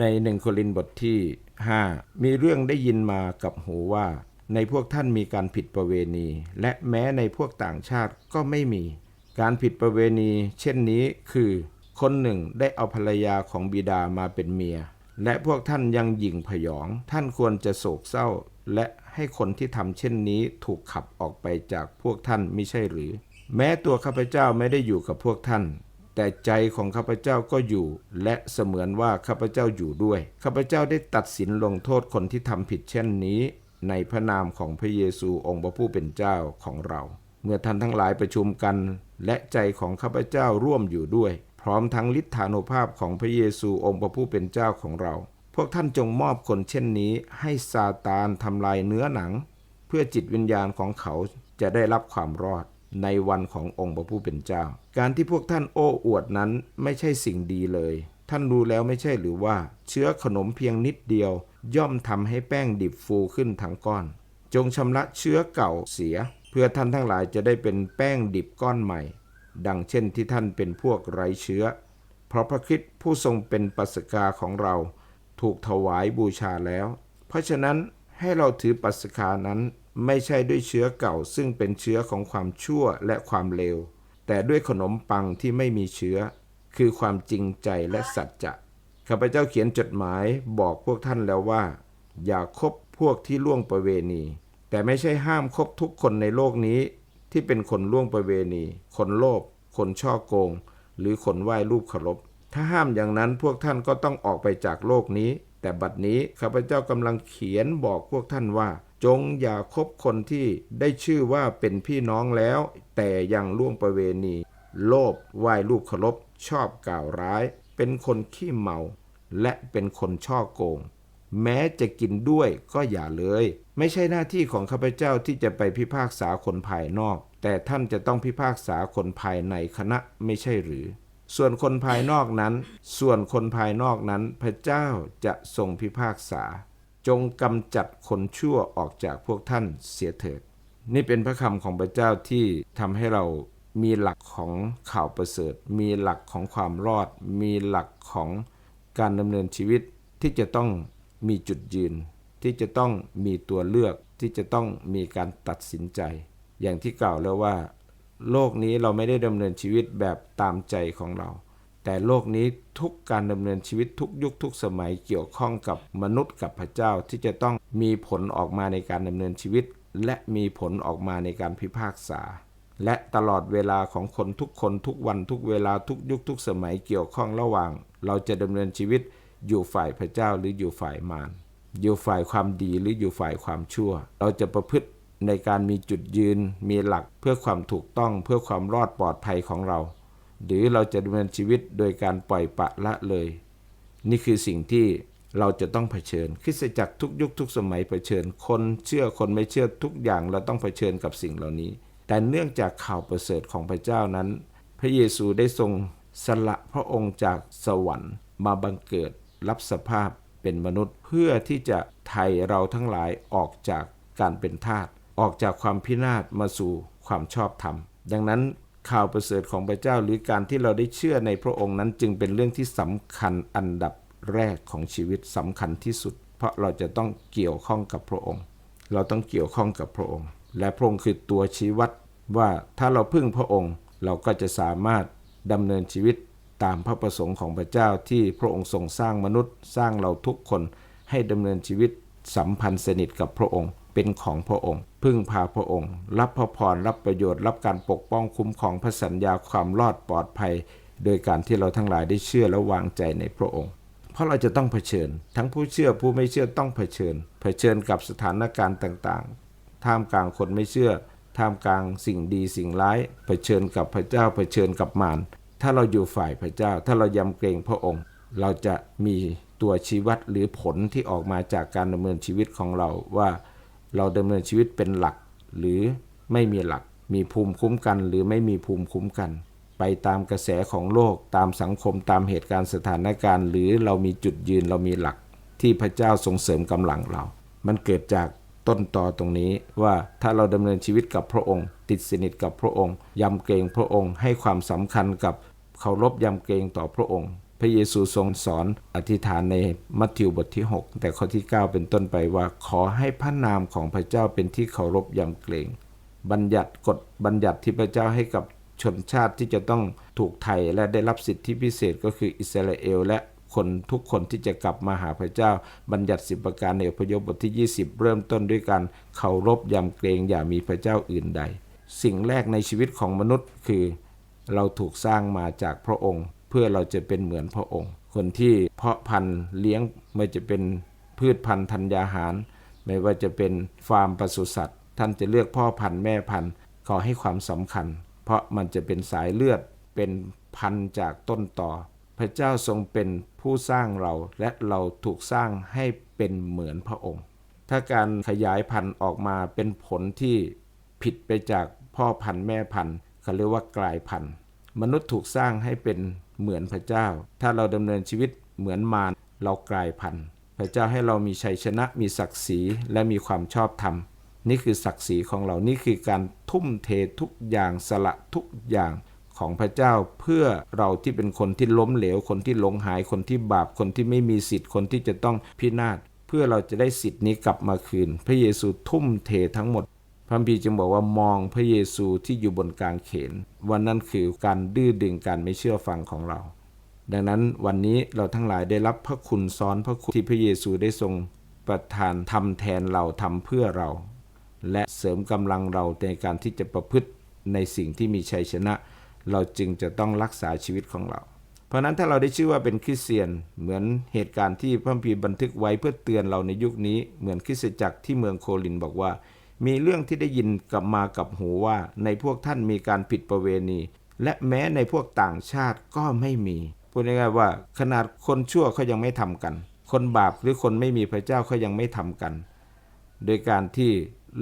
ในหนึ่งโครินบทที่ 5 มีเรื่องได้ยินมากับหูว่า ในพวกท่านมีการผิดประเวณี และแม้ในพวกต่างชาติก็ไม่มี การผิดประเวณี เช่นนี้คือ คนหนึ่งได้เอาภรรยาของบิดามาเป็นเมีย และพวกท่านยังหยิ่งผยอง ท่านควรจะโศกเศร้า และให้คนที่ทำเช่นนี้ถูกขับออกไปจากพวกท่านไม่ใช่หรือ แม้ตัวข้าพเจ้าไม่ได้อยู่กับพวกท่าน แต่ใจของข้าพเจ้าก็อยู่ และเสมือนว่าข้าพเจ้าอยู่ด้วย ข้าพเจ้าได้ตัดสินลงโทษคนที่ทำผิดเช่นนี้ ในพระนามของพระเยซูองค์พระผู้เป็นเจ้าของเรา เมื่อท่านทั้งหลายประชุมกัน และใจของข้าพเจ้าร่วมอยู่ด้วย พร้อมทั้งฤทธานุภาพของพระเยซูองค์พระผู้เป็นเจ้าของเรา พวกท่านจงมอบคนเช่นนี้ ให้ซาตานทำลายเนื้อหนัง เพื่อจิตวิญญาณของเขาจะได้รับความรอด ในวันขององค์พระผู้เป็นเจ้า การที่พวกท่านโอ้อวดนั้นไม่ใช่สิ่งดีเลย ท่านรู้แล้วไม่ใช่หรือว่า เชื้อขนมเพียงนิดเดียว ย่อมทำให้แป้งดิบฟูขึ้นทั้งก้อน จงชำระเชื้อเก่าเสีย เพื่อท่านทั้งหลายจะได้เป็นแป้งดิบก้อนใหม่ ดังเช่นที่ท่านเป็นพวกไร้เชื้อ เพราะพระคริสต์ผู้ทรงเป็นปัสกาของเรา ถูกถวายบูชาแล้ว เพราะฉะนั้นให้เราถือปัสกานั้น ไม่ใช่ด้วยเชื้อเก่าซึ่งเป็นเชื้อของความชั่วและความเลว แต่ด้วยขนมปังที่ไม่มีเชื้อ คือความจริงใจและสัจจะข้าพเจ้าเขียนจดหมายบอกพวกท่านแล้วว่า อย่าคบพวกที่ล่วงประเวณี แต่ไม่ใช่ห้ามคบทุกคนในโลกนี้ ที่เป็นคนล่วงประเวณี คนโลภคนช่อโกง หรือคนไหว้รูปเคารพถ้าห้ามอย่างนั้นพวกท่านก็ต้องออกไปจากโลกนี้ แต่บัดนี้ข้าพเจ้ากำลังเขียนบอกพวกท่านว่า จงอย่าคบคนที่ได้ชื่อว่าเป็นพี่น้องแล้ว แต่ยังล่วงประเวณี โลภไหว้รูปเคารพชอบกล่าวร้าย เป็นคนขี้เมา และเป็นคนช่อโกง แม้จะกินด้วยก็อย่าเลย ไม่ใช่หน้าที่ของข้าพเจ้าที่จะไปพิพากษาคนภายนอก แต่ท่านจะต้องพิพากษาคนภายในคณะไม่ใช่หรือ ส่วนคนภายนอกนั้น ส่วนคนภายนอกนั้นพระเจ้าจะทรงพิพากษา จงกำจัดคนชั่วออกจากพวกท่านเสียเถิด นี่เป็นพระคำของพระเจ้าที่ทำให้เรามีหลักของข่าวประเสริฐ มีหลักของความรอด มีหลักของการดำเนินชีวิตที่จะต้องมีจุดยืน ที่จะต้องมีตัวเลือกที่จะต้องมีการตัดสินใจ อย่างที่กล่าวแล้วว่า โลกนี้เราไม่ได้ดำเนินชีวิตแบบตามใจของเรา แต่โลกนี้ทุกการดำเนินชีวิตทุกยุคทุกสมัยเกี่ยวข้องกับมนุษย์กับพระเจ้าที่จะต้องมีผลออกมาในการดำเนินชีวิต และมีผลออกมาในการพิพากษา และตลอดเวลาของคนทุกคนทุกวันทุกเวลาทุกยุคทุกสมัยเกี่ยวข้องระหว่าง เราจะดำเนินชีวิตอยู่ฝ่ายพระเจ้าหรืออยู่ฝ่ายมารอยู่ฝ่ายความดีหรืออยู่ฝ่ายความชั่ว เราจะประพฤติในการมีจุดยืนมีหลักเพื่อความถูกต้องเพื่อความรอดปลอดภัยของเรา หรือเราจะดำเนินชีวิตโดยการปล่อยปะละเลย นี่คือสิ่งที่เราจะต้องเผชิญคริสตจักรทุกยุคทุกสมัยเผชิญคนเชื่อคนไม่เชื่อทุกอย่างเราต้องเผชิญกับสิ่งเหล่านี้ แต่เนื่องจากข่าวประเสริฐของพระเจ้านั้น พระเยซูได้ทรงสละพระองค์จากสวรรค์ มาบังเกิดรับสภาพเป็นมนุษย์เพื่อที่จะไถ่เราทั้งหลายออกจากการเป็นทาสออกจากความพินาศมาสู่ความชอบธรรม ดังนั้น ข่าวประเสริฐของพระเจ้าหรือการที่เราได้เชื่อในพระองค์นั้นจึงเป็นเรื่องที่สำคัญอันดับแรกของชีวิตสำคัญที่สุด เพราะเราจะต้องเกี่ยวข้องกับพระองค์ เราต้องเกี่ยวข้องกับพระองค์ และพระองค์คือตัวชี้วัดว่าถ้าเราพึ่งพระองค์เราก็จะสามารถดำเนินชีวิตตามพระประสงค์ของพระเจ้าที่พระองค์ทรงสร้างมนุษย์ สร้างเราทุกคนให้ดำเนินชีวิตสัมพันธ์สนิทกับพระองค์ เป็นของพระองค์ พึ่งพาพระองค์ รับพระพรรับประโยชน์ รับการปกป้องคุ้มครองพระสัญญาความรอดปลอดภัย โดยการที่เราทั้งหลายได้เชื่อและวางใจในพระองค์ เพราะเราจะต้องเผชิญ ทั้งผู้เชื่อผู้ไม่เชื่อต้องเผชิญ เผชิญกับสถานการณ์ต่างๆ ท่ามกลางคนไม่เชื่อ ท่ามกลางสิ่งดีสิ่งร้าย เผชิญกับพระเจ้าเผชิญกับมารถ้าเราอยู่ฝ่ายพระเจ้า ถ้าเรายำเกรงพระองค์ เราจะมีตัวชี้วัดหรือผลที่ออกมาจากการดำเนินชีวิตของเราว่า เราดำเนินชีวิตเป็นหลัก หรือไม่มีหลัก มีภูมิคุ้มกัน หรือไม่มีภูมิคุ้มกัน ไปตามกระแสของโลกตามสังคมตามเหตุการณ์สถานการณ์ หรือเรามีจุดยืนเรามีหลัก ที่พระเจ้าทรงเสริมกำลังเรา มันเกิดจากต้นตอตรงนี้ว่าถ้าเราดำเนินชีวิตกับพระองค์ ติดสนิทกับพระองค์ยำเกรงพระองค์ให้ความสำคัญกับเคารพยำเกรงต่อพระองค์ ระเยซูทรงสอนอธิษฐานในมัทธิวบทที่ 6 แต่ข้อที่ 9 เป็นต้นไปว่าขอให้พระนามของพระเจ้าเป็นที่เคารพยำเกรง บัญญัติกฎบัญญัติที่พระเจ้าให้กับชนชาติที่จะต้องถูกไถ่และได้รับสิทธิพิเศษก็คืออิสราเอลและคนทุกคนที่จะกลับมาหาพระเจ้าบัญญัติสิบประการในอพยพบทที่ 20 เริ่มต้นด้วยการเคารพยำเกรงอย่ามีพระเจ้าอื่นใด สิ่งแรกในชีวิตของมนุษย์คือ เราถูกสร้างมาจากพระองค์ พื่อเราจะเป็นเหมือนพระองค์ คนที่เพาะพันธุ์เลี้ยงไม่จะเป็นพืชพันธุ์ธัญญาหาร ไม่ว่าจะเป็นฟาร์มปศุสัตว์ ท่านจะเลือกพ่อพันธุ์แม่พันธุ์ขอให้ความสำคัญ เพราะมันจะเป็นสายเลือดเป็นพันธุ์จากต้นต่อ พระเจ้าทรงเป็นผู้สร้างเราและเราถูกสร้างให้เป็นเหมือนพระองค์ ถ้าการขยายพันธุ์ออกมาเป็นผลที่ผิดไปจากพ่อพันธุ์แม่พันธุ์เขาเรียกว่ากลายพันธุ์ มนุษย์ถูกสร้างให้เป็น เหมือนพระเจ้า ถ้าเราดำเนินชีวิตเหมือนมารเรากลายพันธุ์ พระเจ้าให้เรามีชัยชนะมีศักดิ์ศรีและมีความชอบธรรม นี่คือศักดิ์ศรีของเรานี่คือการทุ่มเททุกอย่างสละทุกอย่างของพระเจ้าเพื่อเราที่เป็นคนที่ล้มเหลว คนที่หลงหายคนที่บาปคนที่ไม่มีสิทธิ์คนที่จะต้องพินาศเพื่อเราจะได้สิทธิ์นี้กลับมาคืน พระเยซูทุ่มเททั้งหมด พระพีจึงบอกว่ามองพระเยซูที่อยู่บนกลางเขนวันนั้นคือการดื้อดึงการไม่เชื่อฟังของเรา ดังนั้นวันนี้เราทั้งหลายได้รับพระคุณซ้อนพระคุณที่พระเยซูได้ทรงประทานทำแทนเราทำเพื่อเรา และเสริมกำลังเราในการที่จะประพฤติในสิ่งที่มีชัยชนะ เราจึงจะต้องรักษาชีวิตของเรา เพราะนั้นถ้าเราได้ชื่อว่าเป็นคริสเตียน เหมือนเหตุการณ์ที่พระคัมภีบันทึกไว้เพื่อเตือนเราในยุคนี้ เหมือนคริสตจักรที่เมืองโคลินบอกว่า มีเรื่องที่ได้ยินกลับมากับหูว่าในพวกท่านมีการผิดประเวณี และแม้ในพวกต่างชาติก็ไม่มีพูดง่ายๆว่า ขนาดคนชั่วเขายังไม่ทำกัน คนบาปหรือคนไม่มีพระเจ้าเขายังไม่ทำกัน โดยการที่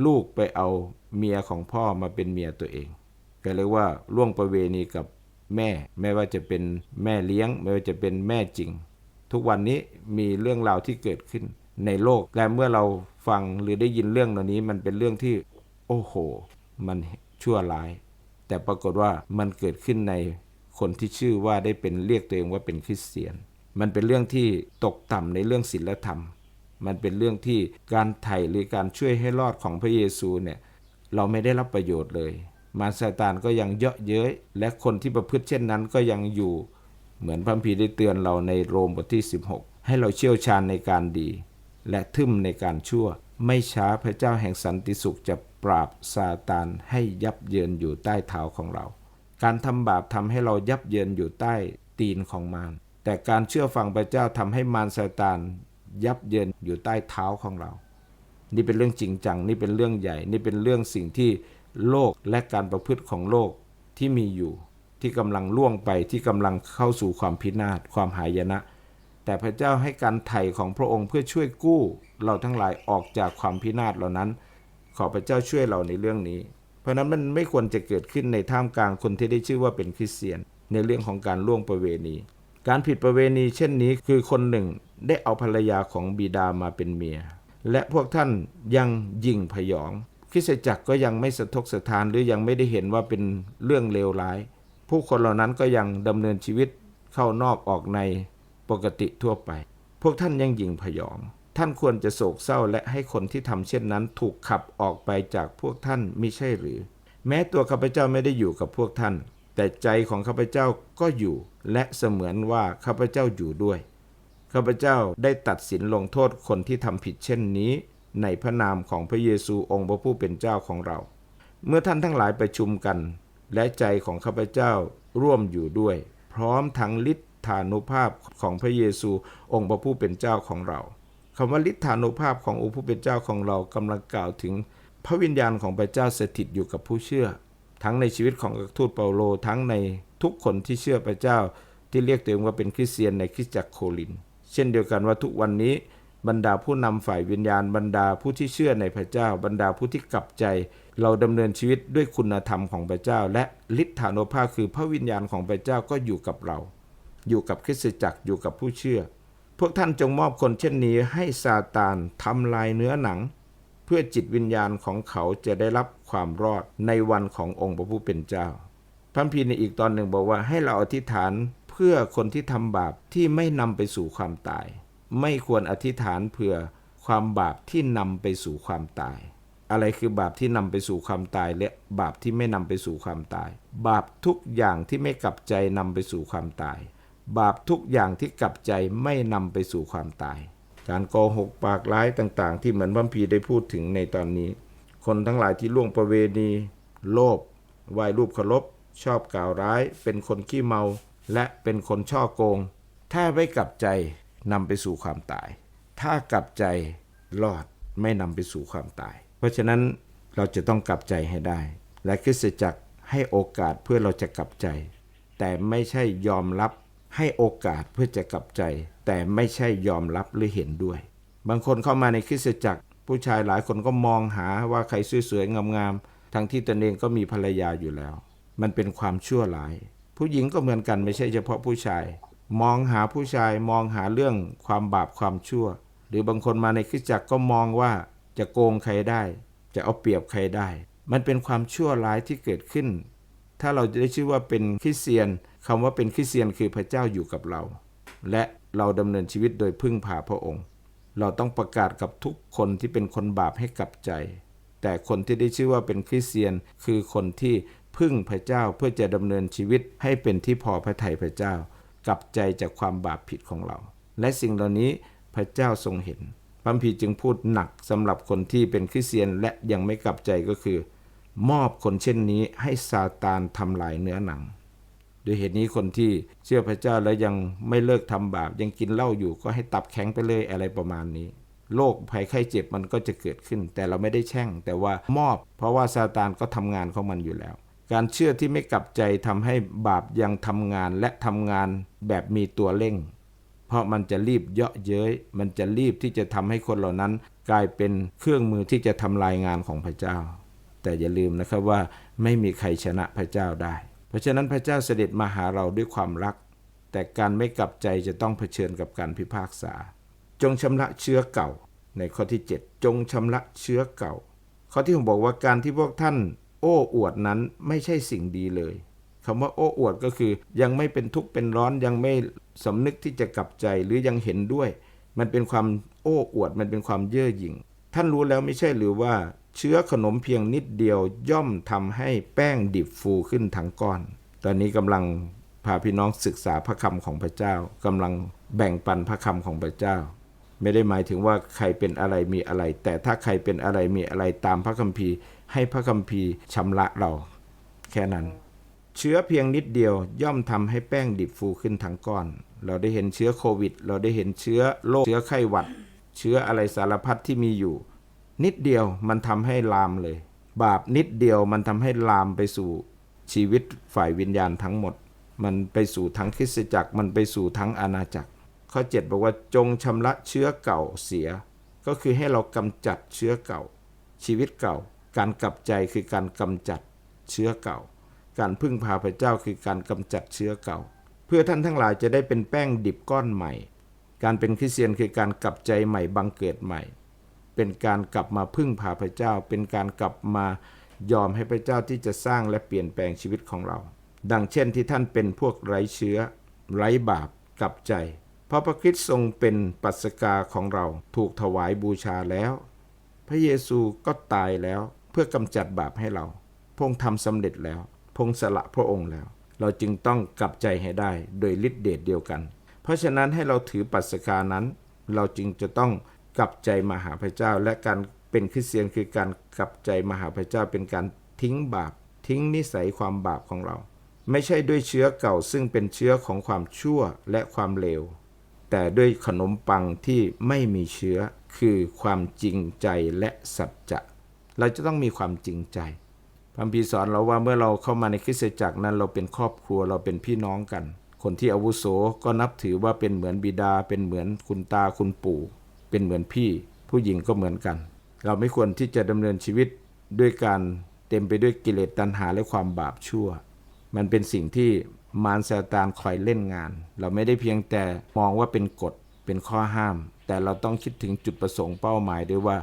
ลูกไปเอาเมียของพ่อมาเป็นเมียตัวเองก็เรียกว่าล่วงประเวณีกับแม่ ไม่ว่าจะเป็นแม่เลี้ยง ไม่ว่าจะเป็นแม่จริง ทุกวันนี้มีเรื่องราวที่เกิดขึ้นในโลกและเมื่อเรา ฟังหรือได้ยินเรื่องเหล่านี้มันเป็นเรื่องที่ โอ้โห มันชั่วร้าย แต่ปรากฏว่ามันเกิดขึ้นในคนที่ชื่อว่าได้เป็นเรียกตัวเองว่าเป็นคริสเตียน มันเป็นเรื่องที่ตกต่ำในเรื่องศีลธรรม มันเป็นเรื่องที่การไถ่หรือการช่วยให้รอดของพระเยซูเนี่ยเราไม่ได้รับประโยชน์เลย มารซาตานก็ยังเยาะเย้ยและคนที่ประพฤติเช่นนั้นก็ยังอยู่เหมือนพระคัมภีได้เตือนเราในโรมบทที่ 16 ให้เราเชี่ยวชาญในการดี และทึ่มในการชั่ว ไม่ช้าพระเจ้าแห่งสันติสุขจะปราบซาตานให้ยับเยินอยู่ใต้เท้าของเรา การทำบาปทำให้เรายับเยินอยู่ใต้ตีนของมารแต่การเชื่อฟังพระเจ้าทำให้มารซาตานยับเยินอยู่ใต้เท้าของเรา นี่เป็นเรื่องจริงจัง นี่เป็นเรื่องใหญ่ นี่เป็นเรื่องสิ่งที่โลกและการประพฤติของโลกที่มีอยู่ ที่กำลังล่วงไปที่กำลังเข้าสู่ความพินาศความหายนะ แต่พระเจ้าให้การไถ่ของพระองค์เพื่อช่วยกู้ เราทั้งหลายออกจากความพินาศเหล่านั้น ขอพระเจ้าช่วยเราในเรื่องนี้ เพราะนั้นมันไม่ควรจะเกิดขึ้นในท่ามกลางคนที่ได้ชื่อว่าเป็นคริสเตียน ในเรื่องของการล่วงประเวณี การผิดประเวณีเช่นนี้คือคนหนึ่งได้เอาภรรยาของบิดามาเป็นเมีย และพวกท่านยังยิงพยองคริสตจักรก็ยังไม่สะทกสะทานหรือยังไม่ได้เห็นว่าเป็นเรื่องเลวร้าย ผู้คนเหล่านั้นก็ยังดำเนินชีวิตเข้านอกออกใน ปกติทั่วไป พวกท่านยังยิงพยอง ท่านควรจะโศกเศร้าและให้คนที่ทำเช่นนั้นถูกขับออกไปจากพวกท่านมิใช่หรือ แม้ตัวข้าพเจ้าไม่ได้อยู่กับพวกท่าน แต่ใจของข้าพเจ้าก็อยู่ และเสมือนว่าข้าพเจ้าอยู่ด้วยข้าพเจ้าได้ตัดสินลงโทษคนที่ทำผิดเช่นนี้ ในพระนามของพระเยซูองค์พระผู้เป็นเจ้าของเรา เมื่อท่านทั้งหลายประชุมกัน และใจของข้าพเจ้าร่วมอยู่ด้วย พร้อมทั้งฤทธ ธานุภาพของพระเยซูองค์พระผู้เป็นเจ้าของเราคำว่าฤทธานุภาพขององค์ผู้เป็นเจ้าของเรากำลังกล่าวถึงพระวิญญาณของพระเจ้าสถิตอยู่กับผู้เชื่อ ทั้งในชีวิตของทูตเปาโลทั้งในทุกคนที่เชื่อพระเจ้า ที่เรียกตัวเองว่าเป็นคริสเตียนในคริสตจักรโคลิน เช่นเดียวกันว่าทุกวันนี้บรรดาผู้นำฝ่ายวิญญาณบรรดาผู้ที่เชื่อในพระเจ้า บรรดาผู้ที่กลับใจ เราดำเนินชีวิตด้วยคุณธรรมของพระเจ้า และฤทธานุภาพคือพระวิญญาณของพระเจ้าก็อยู่กับเรา อยู่กับคริสตจักรอยู่กับผู้เชื่อ พวกท่านจงมอบคนเช่นนี้ให้ซาตานทำลายเนื้อหนัง เพื่อจิตวิญญาณของเขาจะได้รับความรอดในวันขององค์พระผู้เป็นเจ้าพระพีในอีกตอนหนึ่งบอกว่าให้เราอธิษฐานเพื่อพื่อคนที่ทำบาปที่ไม่นำไปสู่ความตาย ไม่ควรอธิษฐานเผื่อความบาปที่นำไปสู่ความตาย อะไรคือบาปที่นำไปสู่ความตายและบาปที่ไม่นำไปสู่ความตาย บาปทุกอย่างที่ไม่กลับใจนำไปสู่ความตาย บาปทุกอย่างที่กลับใจไม่นำไปสู่ความตาย การโกหกปากร้ายต่างๆ ที่เหมือนพัมพีได้พูดถึงในตอนนี้ คนทั้งหลายที่ล่วงประเวณี โลภไหวรูปเคารพชอบกล่าวร้าย เป็นคนขี้เมา และเป็นคนช่อโกง ถ้าไม่กลับใจนำไปสู่ความตาย ถ้ากลับใจรอดไม่นำไปสู่ความตาย เพราะฉะนั้นเราจะต้องกลับใจให้ได้ และคริสตจักรให้โอกาสเพื่อเราจะกลับใจ แต่ไม่ใช่ยอมรับ ให้โอกาสเพื่อจะกลับใจ แต่ไม่ใช่ยอมรับหรือเห็นด้วย บางคนเข้ามาในคริสตจักร ผู้ชายหลายคนก็มองหาว่าใครสวยๆงามๆทั้งที่ตนเองก็มีภรรยาอยู่แล้ว มันเป็นความชั่วร้าย ผู้หญิงก็เหมือนกันไม่ใช่เฉพาะผู้ชาย มองหาผู้ชายมองหาเรื่องความบาปความชั่ว หรือบางคนมาในคริสตจักรก็มองว่าจะโกงใครได้ จะเอาเปรียบใครได้ มันเป็นความชั่วร้ายที่เกิดขึ้น ถ้าเราจะได้ชื่อว่าเป็นคริสเตียน คำว่าเป็นคริสเตียนคือพระเจ้าอยู่กับเรา และเราดำเนินชีวิตโดยพึ่งพาพระองค์ เราต้องประกาศกับทุกคนที่เป็นคนบาปให้กลับใจ แต่คนที่ได้ชื่อว่าเป็นคริสเตียนคือคนที่พึ่งพระเจ้าเพื่อจะดำเนินชีวิตให้เป็นที่พอพระทัยพระเจ้ากลับใจจากความบาปผิดของเรา และสิ่งเหล่านี้พระเจ้าทรงเห็นพระคัมภีจึงพูดหนักสำหรับคนที่เป็นคริสเตียนและยังไม่กลับใจก็คือ มอบคนเช่นนี้ให้ซาตานทำลายเนื้อหนัง ด้วยเหตุนี้คนที่เชื่อพระเจ้าแล้วยังไม่เลิกทำบาปยังกินเหล้าอยู่ก็ให้ตับแข็งไปเลยอะไรประมาณนี้โรคภัยไข้เจ็บมันก็จะเกิดขึ้น แต่เราไม่ได้แช่ง แต่ว่ามอบ เพราะว่าซาตานก็ทำงานของมันอยู่แล้ว การเชื่อที่ไม่กลับใจทำให้บาปยังทำงานและทำงานแบบมีตัวเร่ง เพราะมันจะรีบเยาะเย้ยมันจะรีบที่จะทำให้คนเหล่านั้น กลายเป็นเครื่องมือที่จะทำลายงานของพระเจ้า แต่อย่าลืมนะครับว่าไม่มีใครชนะพระเจ้าได้ เพราะฉะนั้นพระเจ้าเสด็จมาหาเราด้วยความรัก แต่การไม่กลับใจจะต้องเผชิญกับการพิพากษา จงชำระเชื้อเก่า ในข้อที่ 7 จงชำระเชื้อเก่า ข้อที่ผมบอกว่าการที่พวกท่าน โอ้อวดนั้นไม่ใช่สิ่งดีเลยคำว่าโอ้อวดก็คือยังไม่เป็นทุกข์เป็นร้อนยังไม่สำนึกที่จะกลับใจหรือยังเห็นด้วย มันเป็นความโอ้อวดมันเป็นความเย่อหยิ่ง ท่านรู้แล้วไม่ใช่หรือว่า เชื้อขนมเพียงนิดเดียวย่อมทำให้แป้งดิบฟูขึ้นทั้งก้อน ตอนนี้กำลังพาพี่น้องศึกษาพระคำของพระเจ้ากำลังแบ่งปันพระคำของพระเจ้า ไม่ได้หมายถึงว่าใครเป็นอะไรมีอะไร แต่ถ้าใครเป็นอะไรมีอะไรตามพระคัมภีร์ ให้พระคัมภีร์ชำระเรา แค่นั้น เชื้อเพียงนิดเดียวย่อมทำให้แป้งดิบฟูขึ้นทั้งก้อน เราได้เห็นเชื้อโควิด เราได้เห็นเชื้อโรคเชื้อไข้หวัด เชื้ออะไรสารพัดที่มีอยู่ นิดเดียวมันทำให้ลามเลย บาปนิดเดียวมันทำให้ลามไปสู่ชีวิตฝ่ายวิญญาณทั้งหมด มันไปสู่ทั้งคริสตจักร มันไปสู่ทั้งอาณาจักร ข้อ 7 บอกว่าจงชำระเชื้อเก่าเสีย ก็คือให้เรากำจัดเชื้อเก่า ชีวิตเก่า การกลับใจคือการกำจัดเชื้อเก่า การพึ่งพาพระเจ้าคือการกำจัดเชื้อเก่า เพื่อท่านทั้งหลายจะได้เป็นแป้งดิบก้อนใหม่ การเป็นคริสเตียนคือการกลับใจใหม่บังเกิดใหม่ เป็นการกลับมาพึ่งพาพระเจ้า เป็นการกลับมายอมให้พระเจ้าที่จะสร้างและเปลี่ยนแปลงชีวิตของเรา ดังเช่นที่ท่านเป็นพวกไร้เชื้อ ไร้บาปกลับใจ เพราะพระคริสต์ทรงเป็นปัสกาของเราถูกถวายบูชาแล้ว พระเยซูก็ตายแล้วเพื่อกำจัดบาปให้เราพงทำสำเร็จแล้ว พงสละพระองค์แล้ว เราจึงต้องกลับใจให้ได้โดยฤทธิเดชเดียวกัน เพราะฉะนั้นให้เราถือปัสกานั้น เราจึงจะต้อง กลับใจมาหาพระเจ้า และการเป็นคริสเตียนคือการกลับใจมาหาพระเจ้า เป็นการทิ้งบาป ทิ้งนิสัยความบาปของเรา ไม่ใช่ด้วยเชื้อเก่าซึ่งเป็นเชื้อของความชั่วและความเลว แต่ด้วยขนมปังที่ไม่มีเชื้อคือความจริงใจและสัจจะ เราจะต้องมีความจริงใจพระคัมภีสอนเราว่าเมื่อเราเข้ามาในคริสตจักรนั้นเราเป็นครอบครัวเราเป็นพี่น้องกัน คนที่อาวุโสก็นับถือว่าเป็นเหมือนบิดาเป็นเหมือนคุณตาคุณปู่ เป็นเหมือนพี่ ผู้หญิงก็เหมือนกัน เราไม่ควรที่จะดำเนินชีวิตด้วยการเต็มไปด้วยกิเลสตัณหาและความบาปชั่ว มันเป็นสิ่งที่มารซาตานคอยเล่นงาน เราไม่ได้เพียงแต่มองว่าเป็นกฎเป็นข้อห้าม แต่เราต้องคิดถึงจุดประสงค์เป้าหมายด้วยว่า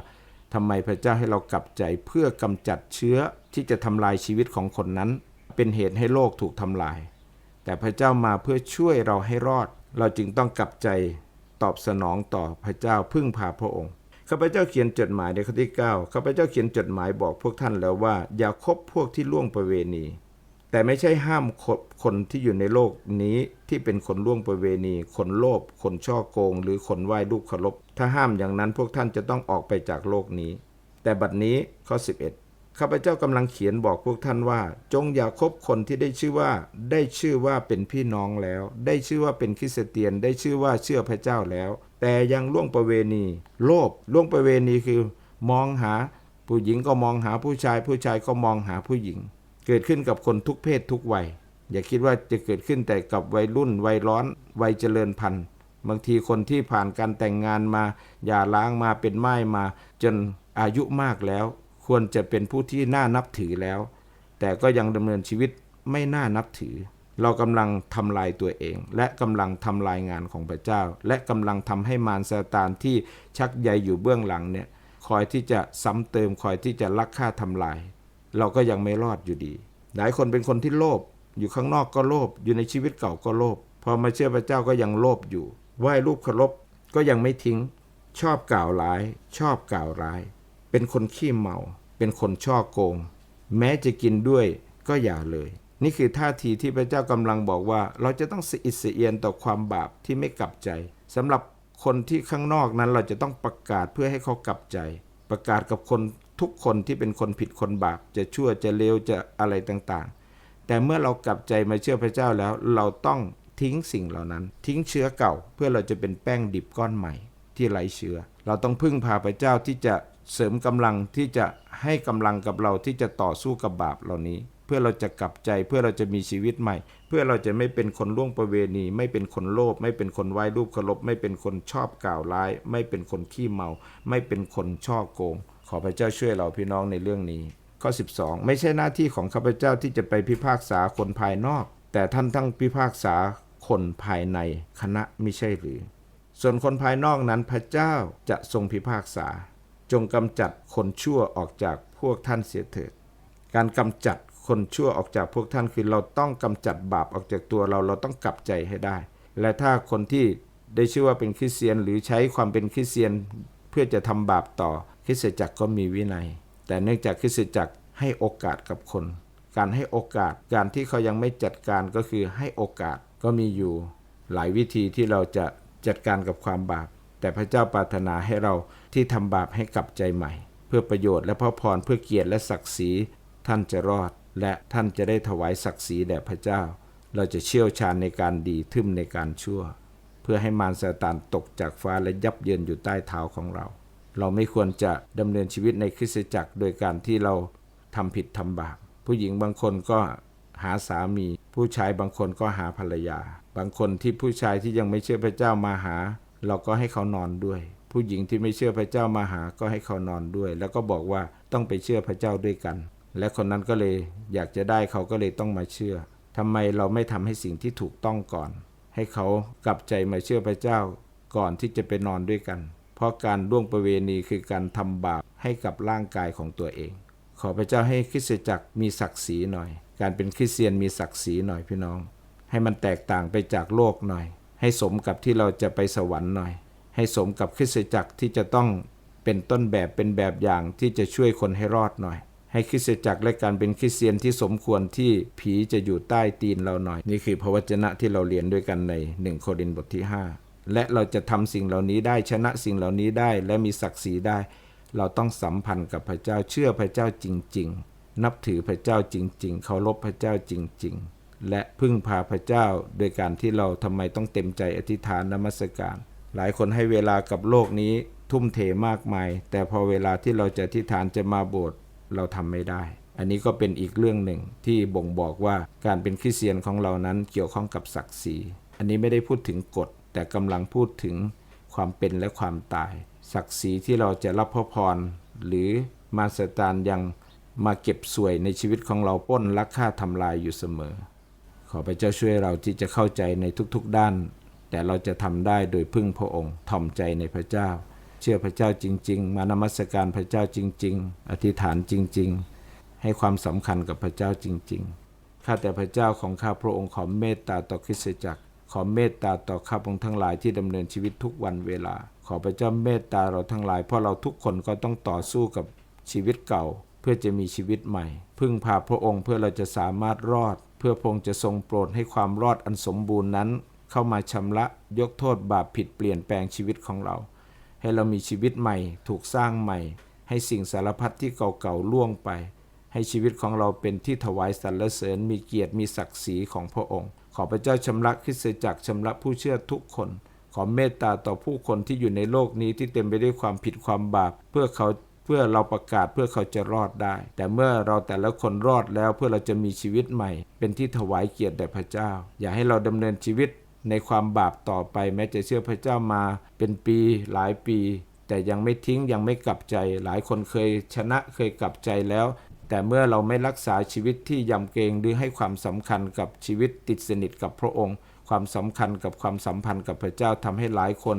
ทำไมพระเจ้าให้เรากลับใจเพื่อกำจัดเชื้อที่จะทำลายชีวิตของคนนั้น เป็นเหตุให้โลกถูกทำลาย แต่แต่พระเจ้ามาเพื่อช่วยเราให้รอด เราจึงต้องกลับใจ ตอบสนองต่อพระเจ้าพึ่งพาพระองค์ข้าพเจ้าเขียนจดหมายในข้อที่9ข้าพเจ้าเขียนจดหมายบอกพวกท่านแล้วว่า อย่าคบพวกที่ล่วงประเวณี แต่ไม่ใช่ห้ามคบคนที่อยู่ในโลกนี้ที่เป็นคนล่วงประเวณี คนโลภคนช่อโกง หรือคนไหว้รูปเคารพถ้าห้ามอย่างนั้นพวกท่านจะต้องออกไปจากโลกนี้ แต่บัดนี้ข้อ 11 ข้าพเจ้ากำลังเขียนบอกพวกท่านว่า จงอย่าคบคนที่ได้ชื่อว่า ได้ชื่อว่าเป็นพี่น้องแล้ว ได้ชื่อว่าเป็นคริสเตียน ได้ชื่อว่าเชื่อพระเจ้าแล้ว แต่ยังล่วงประเวณี โลภล่วงประเวณีคือ มองหา ผู้หญิงก็มองหาผู้ชาย ผู้ชายก็มองหาผู้หญิง เกิดขึ้นกับคนทุกเพศทุกวัย อย่าคิดว่าจะเกิดขึ้นแต่กับวัยรุ่นวัยร้อนวัยเจริญพันธุ์บางทีคนที่ผ่านการแต่งงานมาอย่าล้างมาเป็นไม้มา จนอายุมากแล้ว ควรจะเป็นผู้ที่น่านับถือแล้ว แต่ก็ยังดำเนินชีวิตไม่น่านับถือ เรากำลังทำลายตัวเอง และกำลังทำลายงานของพระเจ้า และกำลังทำให้มารซาตานที่ชักใยอยู่เบื้องหลังเนี่ยคอยที่จะซ้ำเติมคอยที่จะลักฆ่าทำลาย เราก็ยังไม่รอดอยู่ดี หลายคนเป็นคนที่โลภอยู่ข้างนอกก็โลภอยู่ในชีวิตเก่าก็โลภพอมาเชื่อพระเจ้าก็ยังโลภอยู่ไหว้รูปเคารพก็ยังไม่ทิ้ง ชอบกล่าวร้าย ชอบกล่าวร้าย เป็นคนขี้เมา เป็นคนช่อโกง แม้จะกินด้วยก็อย่าเลย นี่คือท่าทีที่พระเจ้ากำลังบอกว่า เราจะต้องสะอิสเอียนต่อความบาปที่ไม่กลับใจสำหรับคนที่ข้างนอกนั้นเราจะต้องประกาศเพื่อให้เขากลับใจ ประกาศกับคนทุกคนที่เป็นคนผิดคนบาป จะชั่วจะเลวจะอะไรต่างๆ แต่เมื่อเรากลับใจมาเชื่อพระเจ้าแล้วเราต้องทิ้งสิ่งเหล่านั้น ทิ้งเชื้อเก่าเพื่อเราจะเป็นแป้งดิบก้อนใหม่ที่ไร้เชื้อ เราต้องพึ่งพาพระเจ้าที่จะ เสริมกำลังที่จะให้กำลังกับเราที่จะต่อสู้กับบาปเหล่านี้ เพื่อเราจะกลับใจเพื่อเราจะมีชีวิตใหม่ เพื่อเราจะไม่เป็นคนล่วงประเวณี ไม่เป็นคนโลภไม่เป็นคนไหว้รูปเคารพไม่เป็นคนชอบกล่าวร้าย ไม่เป็นคนขี้เมา ไม่เป็นคนช่อโกง ขอพระเจ้าช่วยเราพี่น้องในเรื่องนี้ ข้อ 12 ไม่ใช่หน้าที่ของข้าพเจ้าที่จะไปพิพากษาคนภายนอก แต่ท่านทั้งพิพากษาคนภายในคณะไม่ใช่หรือ ส่วนคนภายนอกนั้นพระเจ้าจะทรงพิพากษา จงกำจัดคนชั่วออกจากพวกท่านเสียเถิด การกำจัดคนชั่วออกจากพวกท่านคือเราต้องกำจัดบาปออกจากตัวเราเราต้องกลับใจให้ได้ และถ้าคนที่ได้ชื่อว่าเป็นคริสเตียนหรือใช้ความเป็นคริสเตียนเพื่อจะทำบาปต่อคริสตจักรก็มีวินัย แต่เนื่องจากคริสตจักรให้โอกาสกับคน การให้โอกาสการที่เขายังไม่จัดการก็คือให้โอกาสก็มีอยู่ หลายวิธีที่เราจะจัดการกับความบาป แต่พระเจ้าปรารถนาให้เราที่ทำบาปให้กลับใจใหม่ เพื่อประโยชน์และพระพรเพื่อเกียรติและศักดิ์ศรีท่านจะรอด และท่านจะได้ถวายศักดิ์ศรีแด่พระเจ้า เราจะเชี่ยวชาญในการดีทึมในการชั่ว เพื่อให้มารซาตานตกจากฟ้าและยับเยินอยู่ใต้เท้าของเรา เราไม่ควรจะดำเนินชีวิตในคริสตจักร โดยการที่เราทำผิดทำบาปผู้หญิงบางคนก็หาสามี ผู้ชายบางคนก็หาภรรยา บางคนที่ผู้ชายที่ยังไม่เชื่อพระเจ้ามาหา เราก็ให้เขานอนด้วย ผู้หญิงที่ไม่เชื่อพระเจ้ามาหาก็ให้เขานอนด้วย แล้วก็บอกว่าต้องไปเชื่อพระเจ้าด้วยกัน และคนนั้นก็เลยอยากจะได้เขาก็เลยต้องมาเชื่อทำไมเราไม่ทำให้สิ่งที่ถูกต้องก่อน ให้เขากลับใจมาเชื่อพระเจ้าก่อนที่จะไปนอนด้วยกัน เพราะการล่วงประเวณีคือการทำบาปให้กับร่างกายของตัวเอง ขอพระเจ้าให้คริสตจักรมีศักดิ์ศรีหน่อย การเป็นคริสเตียนมีศักดิ์ศรีหน่อยพี่น้อง ให้มันแตกต่างไปจากโลกหน่อย ให้สมกับที่เราจะไปสวรรค์หน่อย ให้สมกับคริสตจักรที่จะต้องเป็นต้นแบบเป็นแบบอย่างที่จะช่วยคนให้รอดหน่อย ให้คริสตจักรและการเป็นคริสเตียนที่สมควรที่ผีจะอยู่ใต้ตีนเราหน่อย นี่คือพระวจนะที่เราเรียนด้วยกันใน 1 โครินธ์บทที่ 5 และเราจะทำสิ่งเหล่านี้ได้ชนะสิ่งเหล่านี้ได้และมีศักดิ์ศรีได้ เราต้องสัมพันธ์กับพระเจ้าเชื่อพระเจ้าจริง ๆ นับถือพระเจ้าจริง ๆ เคารพพระเจ้าจริง ๆ และพึ่งพาพระเจ้า โดยการที่เราทำไมต้องเต็มใจอธิษฐานนมัสการ หลายคนให้เวลากับโลกนี้ทุ่มเทมากมาย แต่พอเวลาที่เราจะอธิษฐานจะมาโบสถ์เราทำไม่ได้ อันนี้ก็เป็นอีกเรื่องหนึ่งที่บ่งบอกว่าการเป็นคริสเตียนของเรานั้นเกี่ยวข้องกับศักดิ์ศรี อันนี้ไม่ได้พูดถึงกฎ แต่กำลังพูดถึงความเป็นและความตาย ศักดิ์ศรีที่เราจะรับพระพร หรือมาสตานยังมาเก็บสวยในชีวิตของเราป้นลักฆ่าทำลายอยู่เสมอ ขอพระเจ้าช่วยเราที่จะเข้าใจในทุกๆด้าน แต่เราจะทำได้โดยพึ่งพระองค์ถ่อมใจในพระเจ้า เชื่อพระเจ้าจริง ๆ มานมัสการพระเจ้าจริง ๆ อธิษฐานจริง ๆ ให้ความสำคัญกับพระเจ้าจริง ๆ ข้าแต่พระเจ้าของข้าพระองค์ขอเมตตาต่อคริสตจักร ขอเมตตาต่อข้าพระองค์ทั้งหลายที่ดำเนินชีวิตทุกวันเวลา ขอพระเจ้าเมตตาเราทั้งหลาย เพราะเราทุกคนก็ต้องต่อสู้กับชีวิตเก่า เพื่อจะมีชีวิตใหม่ พึ่งพาพระองค์เพื่อเราจะสามารถรอด เพื่อพงค์จะทรงโปรดให้ความรอดอันสมบูรณ์นั้น เข้ามาชำระยกโทษบาปผิดเปลี่ยนแปลงชีวิตของเรา ให้เรามีชีวิตใหม่ ถูกสร้างใหม่ ให้สิ่งสารพัดที่เก่าๆล่วงไป ให้ชีวิตของเราเป็นที่ถวายสรรเสริญมีเกียรติมีศักดิ์ศรีของพระองค์ ขอพระเจ้าชำระคริสตจักรชำระผู้เชื่อทุกคนขอเมตตาต่อผู้คนที่อยู่ในโลกนี้ที่เต็มไปด้วยความผิดความบาป เพื่อเขา พื่อเราประกาศเพื่อเขาจะรอดได้ แต่เมื่อเราแต่ละคนรอดแล้วเพื่อเราจะมีชีวิตใหม่ เป็นที่ถวายเกียรติแด่พระเจ้า อย่าให้เราดำเนินชีวิตในความบาปต่อไปแม้จะเชื่อพระเจ้ามา เป็นปีหลายปี แต่ยังไม่ทิ้งยังไม่กลับใจ หลายคนเคยชนะเคยกลับใจแล้ว แต่เมื่อเราไม่รักษาชีวิตที่ยำเกรงหรือให้ความสำคัญกับชีวิตติดสนิทกับพระองค์ ความสำคัญกับความสัมพันธ์กับพระเจ้าทำให้หลายคน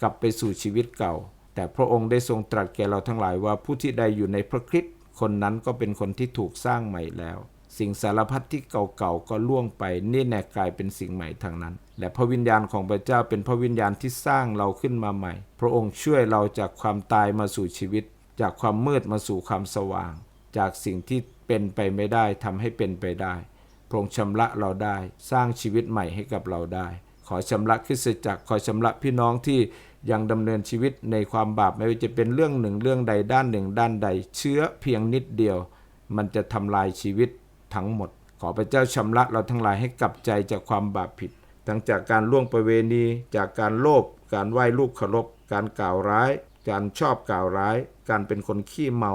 กลับไปสู่ชีวิตเก่า แต่พระองค์ได้ทรงตรัสแก่เราทั้งหลายว่าผู้ที่ใดอยู่ในพระคริสต์คนนั้นก็เป็นคนที่ถูกสร้างใหม่แล้ว สิ่งสารพัดที่เก่าๆก็ล่วงไปนี่แน่กลายเป็นสิ่งใหม่ทางนั้น และพระวิญญาณของพระเจ้าเป็นพระวิญญาณที่สร้างเราขึ้นมาใหม่ พระองค์ช่วยเราจากความตายมาสู่ชีวิต จากความมืดมาสู่ความสว่าง จากสิ่งที่เป็นไปไม่ได้ทำให้เป็นไปได้ พระองค์ชำระเราได้ สร้างชีวิตใหม่ให้กับเราได้ ขอชำระคริสตจักรขอชำระพี่น้องที่ ยังดำเนินชีวิตในความบาปไม่ว่าจะเป็นเรื่องหนึ่งเรื่องใดด้านหนึ่งด้านใด เชื้อเพียงนิดเดียว มันจะทำลายชีวิตทั้งหมด ขอพระเจ้าชำระเราทั้งหลายให้กลับใจจากความบาปผิด ทั้งจากการล่วงประเวณี จากการโลภการไหว้ลูกเคารพการกล่าวร้าย การชอบกล่าวร้าย การเป็นคนขี้เมา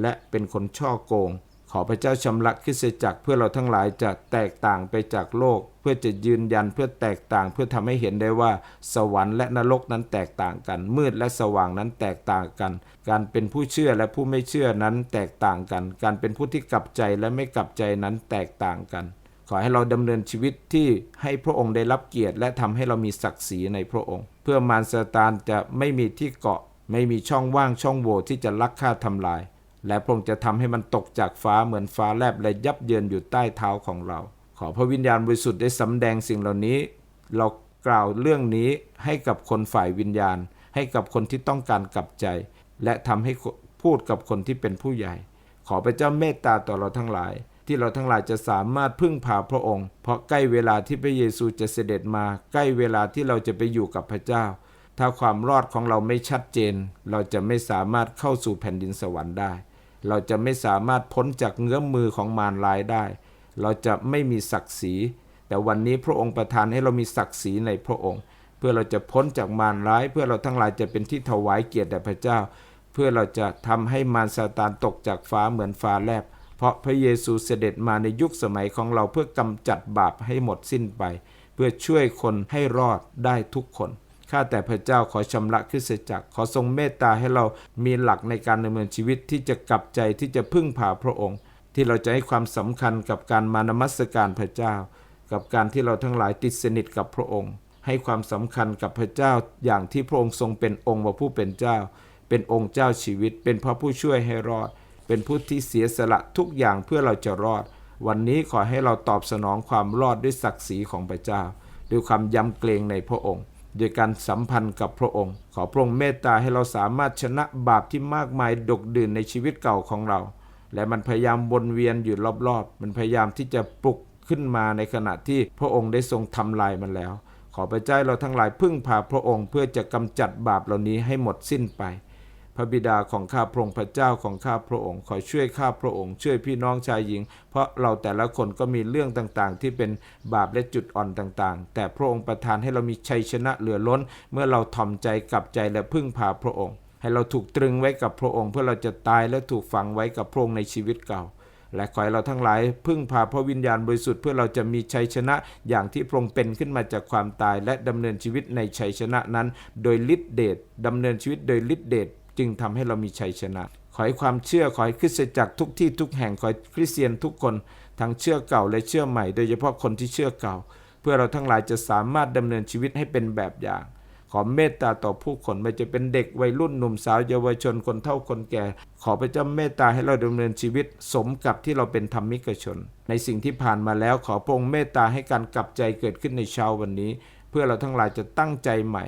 และเป็นคนช่อโกง ขอพระเจ้าชำระคริสตจักรเพื่อเราทั้งหลายจะแตกต่างไปจากโลก พื่อจะยืนยันเพื่อแตกต่างเพื่อทำให้เห็นได้ว่า สวรรค์และนรกนั้นแตกต่างกัน มืดและสว่างนั้นแตกต่างกัน การเป็นผู้เชื่อและผู้ไม่เชื่อนั้นแตกต่างกัน การเป็นผู้ที่กลับใจและไม่กลับใจนั้นแตกต่างกัน ขอให้เราดำเนินชีวิตที่ให้พระองค์ได้รับเกียรติและทำให้เรามีศักดิ์ศรีในพระองค์ เพื่อมารซาตานจะไม่มีที่เกาะ ไม่มีช่องว่างช่องโหว่ที่จะลักฆ่าทำลาย และพระองค์จะทำให้มันตกจากฟ้าเหมือนฟ้าแลบและยับเยินอยู่ใต้เท้าของเรา ขอพระวิญญาณบริสุทธิ์ได้สำแดงสิ่งเหล่านี้ เรากล่าวเรื่องนี้ให้กับคนฝ่ายวิญญาณ ให้กับคนที่ต้องการกลับใจ และทำให้พูดกับคนที่เป็นผู้ใหญ่ ขอพระเจ้าเมตตาต่อเราทั้งหลาย ที่เราทั้งหลายจะสามารถพึ่งพาพระองค์ เพราะใกล้เวลาที่พระเยซูจะเสด็จมา ใกล้เวลาที่เราจะไปอยู่กับพระเจ้า ถ้าความรอดของเราไม่ชัดเจน เราจะไม่สามารถเข้าสู่แผ่นดินสวรรค์ได้ เราจะไม่สามารถพ้นจากเงื้อมมือของมารร้ายได้ เราจะไม่มีศักดิ์ศรี แต่วันนี้พระองค์ประทานให้เรามีศักดิ์ศรีในพระองค์ เพื่อเราจะพ้นจากมารร้าย เพื่อเราทั้งหลายจะเป็นที่ถวายเกียรติแด่พระเจ้า เพื่อเราจะทำให้มารซาตานตกจากฟ้าเหมือนฟ้าแลบ เพราะพระเยซูเสด็จมาในยุคสมัยของเราเพื่อกำจัดบาปให้หมดสิ้นไป เพื่อช่วยคนให้รอดได้ทุกคนข้าแต่พระเจ้าขอชำระคริสตจักรขอทรงเมตตาให้เรามีหลักในการดำเนินชีวิตที่จะกลับใจที่จะพึ่งพาพระองค์ ที่เราจะให้ความสำคัญกับการมานมัสการพระเจ้า กับการที่เราทั้งหลายติดสนิทกับพระองค์ ให้ความสำคัญกับพระเจ้าอย่างที่พระองค์ทรงเป็นองค์ว่าผู้เป็นเจ้า เป็นองค์เจ้าชีวิต เป็นพระผู้ช่วยให้รอด เป็นผู้ที่เสียสละทุกอย่างเพื่อเราจะรอด วันนี้ขอให้เราตอบสนองความรอดด้วยศักดิ์ศรีของพระเจ้า ด้วยความยำเกรงในพระองค์โดยการสัมพันธ์กับพระองค์ ขอพระองค์เมตตาให้เราสามารถชนะบาปที่มากมายดกดื่นในชีวิตเก่าของเรา และมันพยายามวนเวียนอยู่รอบๆ มันพยายามที่จะปลุกขึ้นมาในขณะที่พระองค์ได้ทรงทำลายมันแล้ว ขอพระเจ้าเราทั้งหลายพึ่งพาพระองค์เพื่อจะกำจัดบาปเหล่านี้ให้หมดสิ้นไป พระบิดาของข้าพระองค์พระเจ้าของข้าพระองค์ ขอช่วยข้าพระองค์ ช่วยพี่น้องชายหญิง เพราะเราแต่ละคนก็มีเรื่องต่างๆ ที่เป็นบาปและจุดอ่อนต่างๆ แต่พระองค์ประทานให้เรามีชัยชนะเหลือล้น เมื่อเราถ่อมใจกลับใจและพึ่งพาพระองค์ ให้เราถูกตรึงไว้กับพระองค์ เพื่อเราจะตายและถูกฝังไว้กับพระองค์ในชีวิตเก่า และขอให้เราทั้งหลาย พึ่งพาพระวิญญาณบริสุทธิ์เพื่อเราจะมีชัยชนะอย่างที่พระองค์เป็นขึ้นมาจากความตายและดำเนินชีวิตในชัยชนะนั้น โดยฤทธิเดชดำเนินชีวิตโดยฤทธิเดชจึงทำให้เรามีชัยชนะ ขอให้ความเชื่อขอให้คริสตจักรทุกที่ทุกแห่งขอให้คริสเตียนทุกคนทั้งเชื่อเก่าและเชื่อใหม่ โดยเฉพาะคนที่เชื่อเก่า เพื่อเราทั้งหลายจะสามารถดำเนินชีวิตให้เป็นแบบอย่าง ขอเมตตาต่อผู้คนไม่จะเป็นเด็กวัยรุ่นหนุ่มสาวเยาวชนคนเฒ่าคนแก่ ขอพระเจ้าเมตตาให้เราดำเนินชีวิตสมกับที่เราเป็นธรรมิกชน ในสิ่งที่ผ่านมาแล้วขอพระองค์เมตตาให้การกลับใจเกิดขึ้นในเช้าวันนี้ เพื่อเราทั้งหลายจะตั้งใจใหม่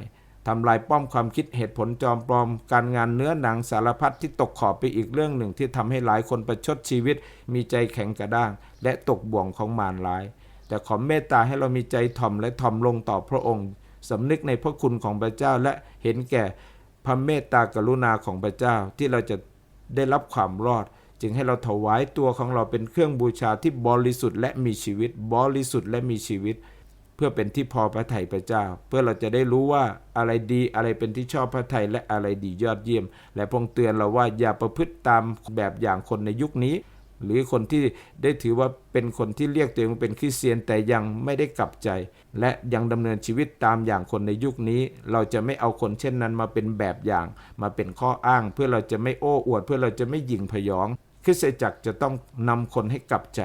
ทำลายป้อมความคิดเหตุผลจอมปลอม การงานเนื้อหนังสารพัดที่ตกขอบไปอีกเรื่องหนึ่งที่ทำให้หลายคนประชดชีวิต มีใจแข็งกระด้าง และตกบ่วงของมารร้าย แต่ขอเมตตาให้เรามีใจถ่อมและถ่อมลงต่อพระองค์ สำนึกในพระคุณของพระเจ้าและเห็นแก่พระเมตตากรุณาของพระเจ้าที่เราจะได้รับความรอด จึงให้เราถวายตัวของเราเป็นเครื่องบูชาที่บริสุทธิ์และมีชีวิต บริสุทธิ์และมีชีวิต เพื่อเป็นที่พอพระทัยพระเจ้า เพื่อเราจะได้รู้ว่าอะไรดีอะไรเป็นที่ชอบพระทัยและอะไรดียอดเยี่ยม และพงเตือนเราว่าอย่าประพฤติตามแบบอย่างคนในยุคนี้ หรือคนที่ได้ถือว่าเป็นคนที่เรียกตัวเองเป็นคริสเตียนแต่ยังไม่ได้กลับใจ และยังดำเนินชีวิตตามอย่างคนในยุคนี้ เราจะไม่เอาคนเช่นนั้นมาเป็นแบบอย่าง มาเป็นข้ออ้าง เพื่อเราจะไม่โอ้อวด เพื่อเราจะไม่หยิ่งพยอง คริสตจักรจะต้องนำคนให้กลับใจ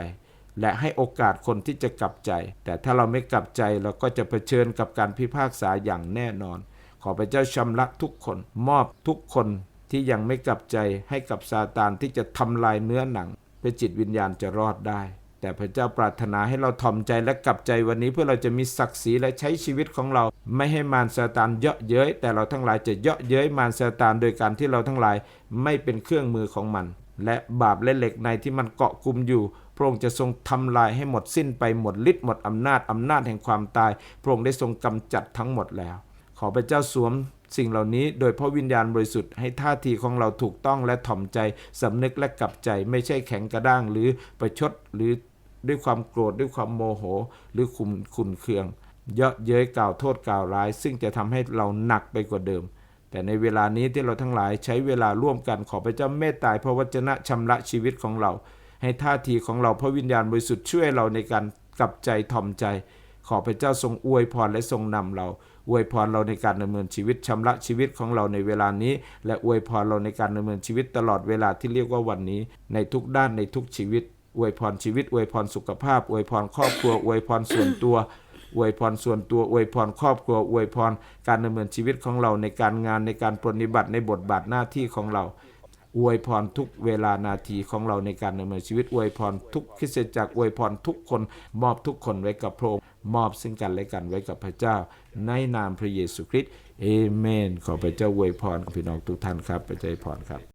และให้โอกาสคนที่จะกลับใจ แต่ถ้าเราไม่กลับใจเราก็จะเผชิญกับการพิพากษาอย่างแน่นอน ขอพระเจ้าชำระทุกคนมอบทุกคนที่ยังไม่กลับใจให้กับซาตานที่จะทำลายเนื้อหนัง เพื่อจิตวิญญาณจะรอดได้ แต่พระเจ้าปรารถนาให้เราถ่อมใจและกลับใจวันนี้เพื่อเราจะมีศักดิ์ศรีและใช้ชีวิตของเรา ไม่ให้มารซาตานเยาะเย้ยแต่เราทั้งหลายจะเยาะเย้ยมารซาตานโดยการที่เราทั้งหลายไม่เป็นเครื่องมือของมัน และบาปและเหล็กในที่มันเกาะกลุ่มอยู่พระองค์จะทรงทำลายให้หมดสิ้นไปหมดฤทธิ์หมดอำนาจอำนาจแห่งความตาย พระองค์ได้ทรงกำจัดทั้งหมดแล้ว ขอพระเจ้าสวม สิ่งเหล่านี้โดยพระวิญญาณบริสุทธิ์ให้ท่าทีของเราถูกต้องและถ่อมใจสำนึกและกลับใจไม่ใช่แข็งกระด้างหรือประชดหรือด้วยความโกรธด้วยความโมโห หรือขุมขุนเคือง เยาะเย้ยกล่าวโทษกล่าวร้าย ซึ่งจะทำให้เราหนักไปกว่าเดิม แต่ในเวลานี้ที่เราทั้งหลายใช้เวลาร่วมกันขอพระเจ้าเมตตาพระวจนะชำระชีวิตของเรา ให้ท่าทีของเราพระวิญญาณบริสุทธิ์ช่วยเราในการกลับใจถ่อมใจ ขอพระเจ้าทรงอวยพรและทรงนำเรา อวยพรเราในการดำเนินชีวิตชำระชีวิตของเราในเวลานี้ และอวยพรเราในการดำเนินชีวิตตลอดเวลาที่เรียกว่าวันนี้ ในทุกด้านในทุกชีวิตอวยพรชีวิตอวยพรสุขภาพอวยพรครอบครัวอวยพรส่วนตัวอวยพรส่วนตัวอวยพรครอบครัวอวยพรการดำเนินชีวิตของเราในการงานในการปฏิบัติในบทบาทหน้าที่ของเราอวยพรทุกเวลานาทีของเราในการดำเนินชีวิตอวยพรทุกคริสตจักรอวยพรทุกคนมอบทุกคนไว้กับพระองค์ มอบซึ่งกันและกันไว้กับพระเจ้า ในนามพระเยซูคริสต์เอเมน ขอพระเจ้าอวยพรพี่น้องทุกท่านครับพระเจ้าอวยพรครับ